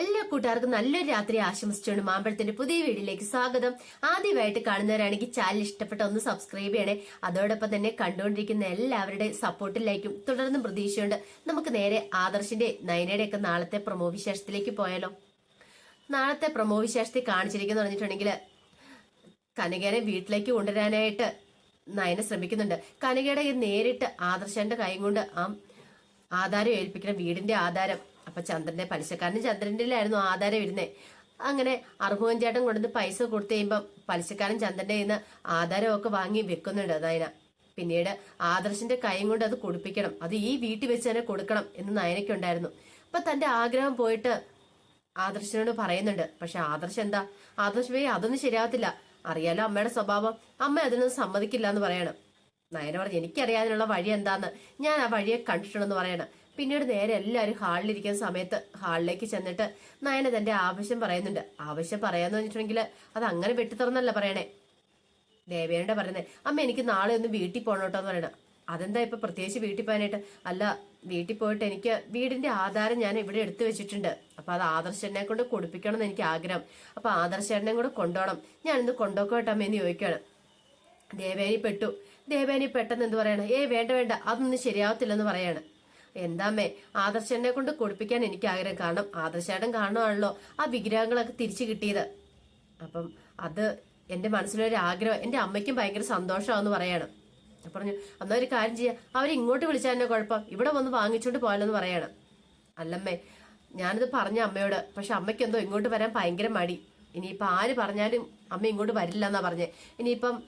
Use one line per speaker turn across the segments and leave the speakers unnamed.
എല്ലാ കൂട്ടുകാർക്കും നല്ലൊരു രാത്രി ആശംസിച്ചുകൊണ്ട് മാമ്പഴത്തിന്റെ പുതിയ വീഡിയോയിലേക്ക് സ്വാഗതം. ആദ്യമായിട്ട് കാണുന്നവരാണെങ്കിൽ ചാനൽ ഇഷ്ടപ്പെട്ട ഒന്ന് സബ്സ്ക്രൈബ് ചെയ്യണേ. അതോടൊപ്പം തന്നെ കണ്ടുകൊണ്ടിരിക്കുന്ന എല്ലാവരുടെ സപ്പോർട്ടിലേക്കും തുടർന്നും പ്രതീക്ഷയുണ്ട്. നമുക്ക് നേരെ ആദർശിന്റെ നയനയുടെ ഒക്കെ നാളത്തെ പ്രമോ വിശേഷത്തിലേക്ക് പോയാലോ. നാളത്തെ പ്രമോ വിശേഷത്തിൽ കാണിച്ചിരിക്കുന്ന പറഞ്ഞിട്ടുണ്ടെങ്കിൽ കനകേനെ വീട്ടിലേക്ക് കൊണ്ടുവരാനായിട്ട് നയന ശ്രമിക്കുന്നുണ്ട്. കനകയുടെ നേരിട്ട് ആദർശന്റെ കൈ കൊണ്ട് ആ ആധാരം ഏൽപ്പിക്കണം വീടിന്റെ ആധാരം അപ്പൊ ചന്ദ്രന്റെ പലിശക്കാരനും ചന്ദ്രന്റെ ആധാരം ഇരുന്നേ അങ്ങനെ അറുപവൻ ചേട്ടൻ കൊണ്ടുവന്ന് പൈസ കൊടുത്തു കഴിയുമ്പോൾ പലിശക്കാരൻ ചന്ദ്രന്റെ കയ്യിൽ നിന്ന് ആധാരമൊക്കെ വാങ്ങി വെക്കുന്നുണ്ട് നയന. പിന്നീട് ആദർശിന്റെ കൈയും കൊണ്ട് അത് കൊടുപ്പിക്കണം. അത് ഈ വീട്ടിൽ വെച്ച് തന്നെ കൊടുക്കണം എന്ന് നയനയ്ക്കുണ്ടായിരുന്നു അപ്പൊ തന്റെ ആഗ്രഹം പോയിട്ട് ആദർശനോട് പറയുന്നുണ്ട്. പക്ഷെ ആദർശ് എന്താ? ആദർശ് വേ അതൊന്നും ശരിയാവത്തില്ല അറിയാലോ അമ്മയുടെ സ്വഭാവം. അമ്മ അതിനൊന്നും സമ്മതിക്കില്ല എന്ന് പറയണം. നയന പറഞ്ഞു എനിക്കറിയാനുള്ള വഴി എന്താന്ന്? ഞാൻ ആ വഴിയെ കണ്ടിട്ടുണ്ടെന്ന് പറയണം. പിന്നീട് നേരെ എല്ലാവരും ഹാളിലിരിക്കുന്ന സമയത്ത് ഹാളിലേക്ക് ചെന്നിട്ട് നയന തന്റെ ആവശ്യം പറയുന്നുണ്ട്. ആവശ്യം പറയാന്ന് വെച്ചിട്ടുണ്ടെങ്കിൽ അത് അങ്ങനെ വെട്ടിത്തറന്നല്ല പറയണേ. ദേവേനയുടെ പറയുന്നത് അമ്മ എനിക്ക് നാളെ ഒന്ന് വീട്ടിൽ പോകണം എന്ന് പറയണം. അതെന്താ ഇപ്പൊ പ്രത്യേകിച്ച് വീട്ടിൽ പോകാനായിട്ട്? അല്ല വീട്ടിൽ പോയിട്ട് എനിക്ക് വീടിന്റെ ആധാരം ഞാൻ ഇവിടെ എടുത്തു വെച്ചിട്ടുണ്ട്. അപ്പൊ അത് ആദർശനെ കൊണ്ട് കൊടുപ്പിക്കണം എന്ന് എനിക്ക് ആഗ്രഹം. അപ്പൊ ആദർശനെ കൂടെ കൊണ്ടോണം. ഞാൻ ഇന്ന് കൊണ്ടോക്കോട്ടമ്മ എന്ന് ചോദിക്കുകയാണ്. ദേവേനി പെട്ടു. ദേവേനി പെട്ടെന്ന് എന്ത് പറയണം? ഏ വേണ്ട വേണ്ട. അതൊന്നും ശരിയാവത്തില്ലെന്ന് പറയാണ്. എന്താമ്മേ ആദർശനെ കൊണ്ട് കൊടുപ്പിക്കാൻ എനിക്ക് ആഗ്രഹം കാരണം ആദർശേട്ടൻ കാണുവാണല്ലോ ആ വിഗ്രഹങ്ങളൊക്കെ തിരിച്ചു കിട്ടിയത്. അപ്പം അത് എന്റെ മനസ്സിലൊരു ആഗ്രഹം എന്റെ അമ്മയ്ക്കും ഭയങ്കര സന്തോഷമാണെന്ന് പറയണം. പറഞ്ഞു അന്നാ ഒരു കാര്യം ചെയ്യാം അവർ ഇങ്ങോട്ട് വിളിച്ചാൽ തന്നെ കുഴപ്പം? ഇവിടെ വന്ന് വാങ്ങിച്ചോണ്ട് പോയാലെന്ന് പറയണം. അല്ലമ്മേ ഞാനിത് പറഞ്ഞ അമ്മയോട് പക്ഷെ അമ്മയ്ക്ക് എന്തോ ഇങ്ങോട്ട് വരാൻ ഭയങ്കര മടി. ഇനിയിപ്പം ആര് പറഞ്ഞാലും അമ്മ ഇങ്ങോട്ട് വരില്ല എന്നാ പറഞ്ഞേ. ഇനിയിപ്പം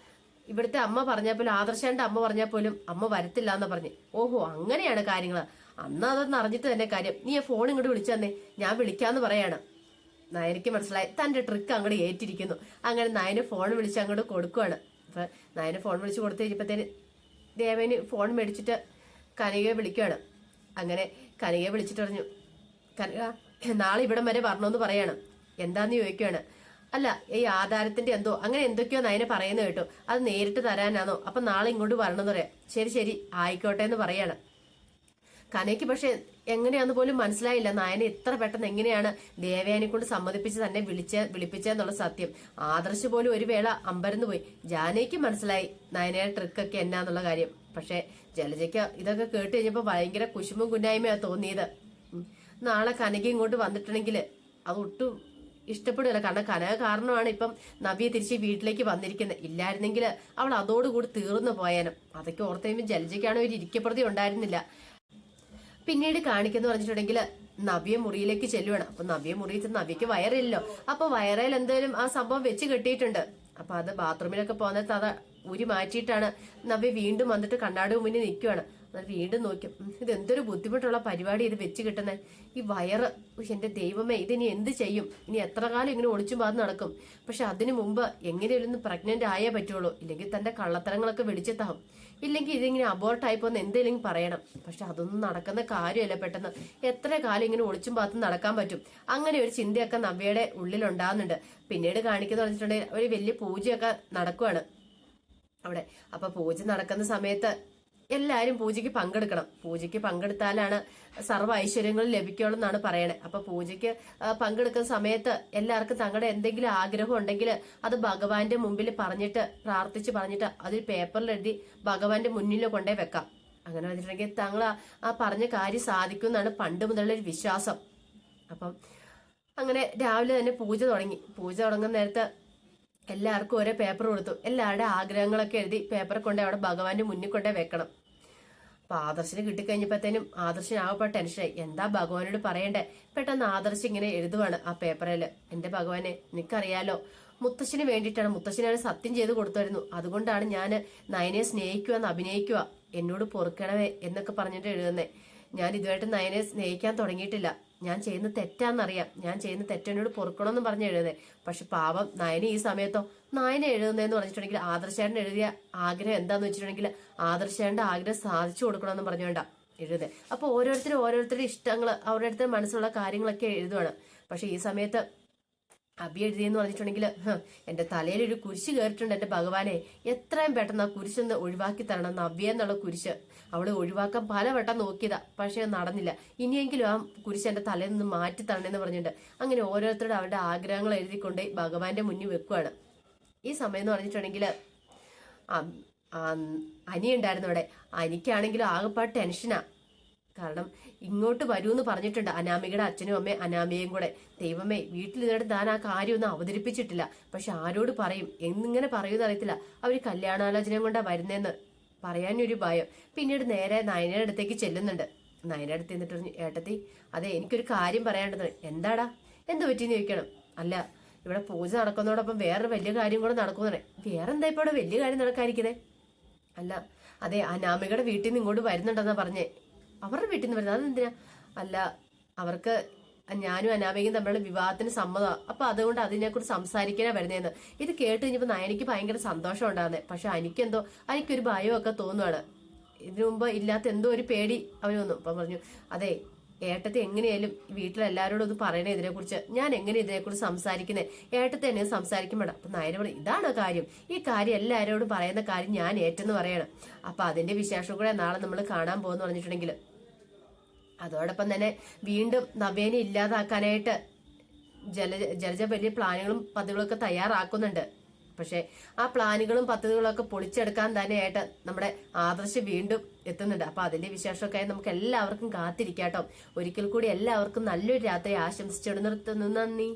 ഇവിടുത്തെ അമ്മ പറഞ്ഞാൽ പോലും ആദർശാന്റെ അമ്മ പറഞ്ഞാൽ പോലും അമ്മ വരത്തില്ല എന്ന് പറഞ്ഞ്. ഓഹോ അങ്ങനെയാണ് കാര്യങ്ങൾ അന്ന് അതൊന്ന് അറിഞ്ഞിട്ട് തന്നെ കാര്യം. നീ ആ ഫോൺ ഇങ്ങോട്ട് വിളിച്ചു തന്നെ. ഞാൻ വിളിക്കാന്ന് പറയാണ്. നയനയ്ക്ക് മനസ്സിലായി. തന്റെ ട്രിക്ക് അങ്ങോട്ട് ഏറ്റിരിക്കുന്നു. അങ്ങനെ നയന് ഫോൺ വിളിച്ച് അങ്ങോട്ട് കൊടുക്കുവാണ്. അപ്പൊ നയന് ഫോൺ വിളിച്ച് കൊടുത്തു കഴിഞ്ഞപ്പോഴത്തേന് ദേവന് ഫോൺ മേടിച്ചിട്ട് കനികയെ വിളിക്കുകയാണ് അങ്ങനെ കനികയെ വിളിച്ചിട്ട് പറഞ്ഞു കനിക നാളെ ഇവിടം വരെ വരണമെന്ന് പറയാണ്. എന്താന്ന് ചോദിക്കുകയാണ് അല്ല ഈ ആധാരത്തിന്റെ എന്തോ അങ്ങനെ എന്തൊക്കെയോ നയനെ പറയുന്നത് കേട്ടോ. അത് നേരിട്ട് തരാനാണോ അപ്പൊ നാളെ ഇങ്ങോട്ട് വരണമെന്ന് പറയാം. ശരി ശരി ആയിക്കോട്ടെ എന്ന് പറയാണ്. കനയ്ക്ക് പക്ഷെ എങ്ങനെയാന്ന് പോലും മനസ്സിലായില്ല. നായനെ ഇത്ര പെട്ടെന്ന് എങ്ങനെയാണ് ദേവയാനെ കൊണ്ട് സമ്മതിപ്പിച്ച് തന്നെ വിളിച്ച വിളിപ്പിച്ചെന്നുള്ള സത്യം. ആദർശ് പോലും ഒരു വേള അമ്പരന്ന് പോയി. ജാനയ്ക്ക് മനസ്സിലായി നയനയുടെ ട്രിക്കൊക്കെ എന്നാന്നുള്ള കാര്യം. പക്ഷെ ജലജയ്ക്ക് ഇതൊക്കെ കേട്ട് കഴിഞ്ഞപ്പോ ഭയങ്കര കുശുമ്പും കുന്നായ്മയാണ് തോന്നിയത്. നാളെ കനകി ഇങ്ങോട്ട് വന്നിട്ടുണ്ടെങ്കിൽ അത് ഒട്ടും ഇഷ്ടപ്പെടില്ല കാരണം കനക കാരണമാണ് ഇപ്പം നവ്യ തിരിച്ച് വീട്ടിലേക്ക് വന്നിരിക്കുന്നത്. ഇല്ലായിരുന്നെങ്കിൽ അവൾ അതോടുകൂടി തീർന്നു പോയാനും. അതൊക്കെ ഓർത്ത് കഴിയുമ്പോൾ ജലജയ്ക്കാണ് ഒരു ഇരിക്കപ്രതി ഉണ്ടായിരുന്നില്ല. പിന്നീട് കാണിക്കുന്നു പറഞ്ഞിട്ടുണ്ടെങ്കിൽ നവ്യ മുറിയിലേക്ക് ചെല്ലുവാണ്. അപ്പൊ നവ്യ മുറിയിൽ നവ്യക്ക് വയറില്ലല്ലോ അപ്പൊ വയറയിൽ എന്തായാലും ആ സംഭവം വെച്ച് കെട്ടിയിട്ടുണ്ട്. അപ്പൊ അത് ബാത്റൂമിലൊക്കെ പോകുന്നത് അത് ഉരി മാറ്റിയിട്ടാണ് നവ്യ വീണ്ടും വന്നിട്ട് കണ്ണാടി മുന്നിൽ നിൽക്കുവാണ്. എന്നിട്ട് വീണ്ടും നോക്കും. ഇത് എന്തൊരു ബുദ്ധിമുട്ടുള്ള പരിപാടി ഇത് വെച്ച് കിട്ടുന്നത് ഈ വയറ് എന്റെ ദൈവമേ ഇതിനി എന്ത് ചെയ്യും? ഇനി എത്ര കാലം ഇങ്ങനെ ഒളിച്ചും പാത് നടക്കും? പക്ഷെ അതിനു മുമ്പ് എങ്ങനെയൊന്ന് പ്രഗ്നന്റ് ആയേ പറ്റുള്ളൂ. ഇല്ലെങ്കിൽ തന്റെ കള്ളത്തരങ്ങളൊക്കെ വെളിച്ചെത്താവും ഇല്ലെങ്കിൽ ഇതിങ്ങനെ അബോർട്ടായി പോകുന്ന എന്തെങ്കിലും പറയണം. പക്ഷെ അതൊന്നും നടക്കുന്ന കാര്യമല്ല പെട്ടെന്ന്. എത്ര കാലം ഇങ്ങനെ ഒളിച്ചും പാത്തും നടക്കാൻ പറ്റും? അങ്ങനെ ഒരു ചിന്തയൊക്കെ നവ്യയുടെ ഉള്ളിൽ ഉണ്ടാകുന്നുണ്ട് പിന്നീട് കാണിക്കുന്ന പറഞ്ഞിട്ടുണ്ടെങ്കിൽ ഒരു വലിയ പൂജയൊക്കെ നടക്കുവാണ് അവിടെ. അപ്പൊ പൂജ നടക്കുന്ന സമയത്ത് എല്ലാവരും പൂജയ്ക്ക് പങ്കെടുക്കണം. പൂജയ്ക്ക് പങ്കെടുത്താലാണ് സർവ ഐശ്വര്യങ്ങളും ലഭിക്കുള്ളൂ എന്നാണ് പറയണേ. അപ്പൊ പൂജയ്ക്ക് പങ്കെടുക്കുന്ന സമയത്ത് എല്ലാവർക്കും തങ്ങളുടെ എന്തെങ്കിലും ആഗ്രഹം ഉണ്ടെങ്കിൽ അത് ഭഗവാന്റെ മുമ്പിൽ പറഞ്ഞിട്ട് പ്രാർത്ഥിച്ച് പറഞ്ഞിട്ട് അതിൽ പേപ്പറിൽ എഴുതി ഭഗവാന്റെ മുന്നിൽ കൊണ്ടേ വെക്കാം. അങ്ങനെ വെച്ചിട്ടുണ്ടെങ്കിൽ തങ്ങൾ ആ പറഞ്ഞ കാര്യം സാധിക്കും എന്നാണ് പണ്ട് മുതലുള്ള ഒരു വിശ്വാസം. അപ്പം അങ്ങനെ രാവിലെ തന്നെ പൂജ തുടങ്ങി. പൂജ തുടങ്ങുന്ന നേരത്ത് എല്ലാവർക്കും ഓരോ പേപ്പർ കൊടുത്തു. എല്ലാവരുടെ ആഗ്രഹങ്ങളൊക്കെ എഴുതി പേപ്പർ കൊണ്ട് അവിടെ ഭഗവാന്റെ മുന്നിൽ കൊണ്ടേ വെക്കണം. അപ്പൊ ആദർശിന് കിട്ടിക്കഴിഞ്ഞപ്പോഴത്തേനും ആദർശൻ ആകപ്പെട്ട ടെൻഷനായി എന്താ ഭഗവാനോട് പറയണ്ടേ? പെട്ടെന്ന് ആദർശ ഇങ്ങനെ എഴുതുവാണ് ആ പേപ്പറിൽ എന്റെ ഭഗവാനെ നിനക്കറിയാലോ? മുത്തശ്ശിന് വേണ്ടിയിട്ടാണ്. മുത്തശ്ശിനാണ് സത്യം ചെയ്ത് കൊടുത്തായിരുന്നു. അതുകൊണ്ടാണ് ഞാൻ നയനെ സ്നേഹിക്കുക എന്ന് അഭിനയിക്കുക എന്നോട് പൊറുക്കണമേ എന്നൊക്കെ പറഞ്ഞിട്ട് എഴുതുന്നേ. ഞാൻ ഇതുമായിട്ട് നയനെ സ്നേഹിക്കാൻ തുടങ്ങിയിട്ടില്ല. ഞാൻ ചെയ്യുന്ന തെറ്റാന്നറിയാം. ഞാൻ ചെയ്യുന്ന തെറ്റെന്നോട് പൊറുക്കണമെന്ന് പറഞ്ഞ് എഴുതുന്നത് പക്ഷെ പാവം നയന ഈ സമയത്തോ നയന എഴുതുന്നതെന്ന് പറഞ്ഞിട്ടുണ്ടെങ്കിൽ ആദർശേട്ടൻ എഴുതിയ ആഗ്രഹം എന്താന്ന് വെച്ചിട്ടുണ്ടെങ്കിൽ ആദർശേട്ടന്റെ ആഗ്രഹം സാധിച്ചു കൊടുക്കണമെന്ന് പറഞ്ഞുകൊണ്ടാ എഴുതുന്നത് അപ്പൊ ഓരോരുത്തരും ഓരോരുത്തരുടെ ഇഷ്ടങ്ങൾ ഓരോരുത്തരുടെ മനസ്സിലുള്ള കാര്യങ്ങളൊക്കെ എഴുതുവാണ്. പക്ഷെ ഈ സമയത്ത് അബി എഴുതിയെന്ന് പറഞ്ഞിട്ടുണ്ടെങ്കിൽ എന്റെ തലയിൽ ഒരു കുരിശ് കയറിയിട്ടുണ്ട് എന്റെ ഭഗവാനെ. എത്രയും പെട്ടെന്ന് ആ കുരിശൊന്ന് ഒഴിവാക്കി തരണം എന്ന് നവ്യ എന്നുള്ള കുരിശ്. അവളെ ഒഴിവാക്കാൻ പലവട്ടം നോക്കിയതാ പക്ഷെ നടന്നില്ല. ഇനിയെങ്കിലും ആ കുരിശ് എന്റെ തലയിൽ നിന്ന് മാറ്റി തരണമെന്ന് പറഞ്ഞിട്ടുണ്ട്. അങ്ങനെ ഓരോരുത്തരുടെ അവരുടെ ആഗ്രഹങ്ങൾ എഴുതിക്കൊണ്ട് ഭഗവാന്റെ മുന്നിൽ വെക്കുവാണ്. ഈ സമയം എന്ന് പറഞ്ഞിട്ടുണ്ടെങ്കിൽ അനിയുണ്ടായിരുന്നു അവിടെ. അനിക്കാണെങ്കിലും ആകെപ്പാട് ടെൻഷനാ കാരണം ഇങ്ങോട്ട് വരൂ എന്ന് പറഞ്ഞിട്ടുണ്ട്. അനാമികയുടെ അച്ഛനും അമ്മയും അനാമികയും കൂടെ. ദൈവമേ വീട്ടിൽ നിന്നിട്ട് താൻ ആ കാര്യമൊന്നും അവതരിപ്പിച്ചിട്ടില്ല. പക്ഷെ ആരോട് പറയും? എന്നിങ്ങനെ പറയുമെന്ന് അറിയത്തില്ല. അവർ കല്യാണാലോചനയും കൊണ്ടാ വരുന്നതെന്ന് പറയാനൊരു ഭയം. പിന്നീട് നേരെ നയനയുടെ അടുത്തേക്ക് ചെല്ലുന്നുണ്ട്. നയനയുടെ അടുത്ത് പറഞ്ഞു ഏട്ടത്തി അതെ എനിക്കൊരു കാര്യം പറയാനുണ്ടെന്ന് എന്താടാ? എന്ത് പറ്റിയെന്ന് ചോദിക്കണം. അല്ല ഇവിടെ പൂജ നടക്കുന്നതോടൊപ്പം വേറെ വലിയ കാര്യം കൂടെ നടക്കുമെന്ന് വേറെ എന്താ ഇപ്പോൾ വലിയ കാര്യം നടക്കാതിരിക്കുന്നത് അല്ല അതെ അനാമികയുടെ വീട്ടിൽ നിന്ന് ഇങ്ങോട്ട് വരുന്നുണ്ടെന്നാ പറഞ്ഞേ. അവരുടെ വീട്ടിൽ നിന്ന് വരുന്നത്. അതെന്തിനാ? അല്ല അവർക്ക് ഞാനും അനാമികയും തമ്മിലുള്ള വിവാഹത്തിന് സമ്മതമാണ് അപ്പൊ അതുകൊണ്ട് അതിനെക്കുറിച്ച് സംസാരിക്കാനാ വരുന്നതെന്ന്. ഇത് കേട്ട് കഴിഞ്ഞപ്പോൾ നയനിക്ക് ഭയങ്കര സന്തോഷം ഉണ്ടാകുന്നത് പക്ഷെ എനിക്കെന്തോ എനിക്കൊരു ഭയമൊക്കെ തോന്നുവാണ്. ഇതിനു മുമ്പ് ഇല്ലാത്ത എന്തോ ഒരു പേടി അവന് വന്നു. അപ്പൊ പറഞ്ഞു അതെ ഏട്ടത്തെ എങ്ങനെയായാലും വീട്ടിലെല്ലാവരോടും ഒന്ന് പറയണേ ഇതിനെക്കുറിച്ച്. ഞാൻ എങ്ങനെ ഇതിനെക്കുറിച്ച് സംസാരിക്കുന്നത് ഏട്ടത്തെ എന്നെ സംസാരിക്കും വേണം. അപ്പൊ നായന പറഞ്ഞു ഇതാണോ കാര്യം? ഈ കാര്യം എല്ലാവരോടും പറയുന്ന കാര്യം ഞാൻ ഏറ്റെന്ന് പറയണം. അപ്പൊ അതിന്റെ വിശേഷം കൂടെ നാളെ നമ്മൾ കാണാൻ പോകുന്നു പറഞ്ഞിട്ടുണ്ടെങ്കിൽ അതോടൊപ്പം തന്നെ വീണ്ടും നവേനെ ഇല്ലാതാക്കാനായിട്ട് ജല ജലജ വലിയ പ്ലാനുകളും പദ്ധതികളൊക്കെ തയ്യാറാക്കുന്നുണ്ട്. പക്ഷെ ആ പ്ലാനുകളും പദ്ധതികളൊക്കെ പൊളിച്ചെടുക്കാൻ തന്നെയായിട്ട് നമ്മുടെ ആദർശ് വീണ്ടും എത്തുന്നുണ്ട്. അപ്പൊ അതിന്റെ വിശേഷമൊക്കെ നമുക്ക് എല്ലാവർക്കും കാത്തിരിക്കാട്ടോ ഒരിക്കൽ കൂടി എല്ലാവർക്കും നല്ലൊരു രാത്രി ആശംസിച്ചിടുന്നിടത്തുനിന്ന് നന്ദി.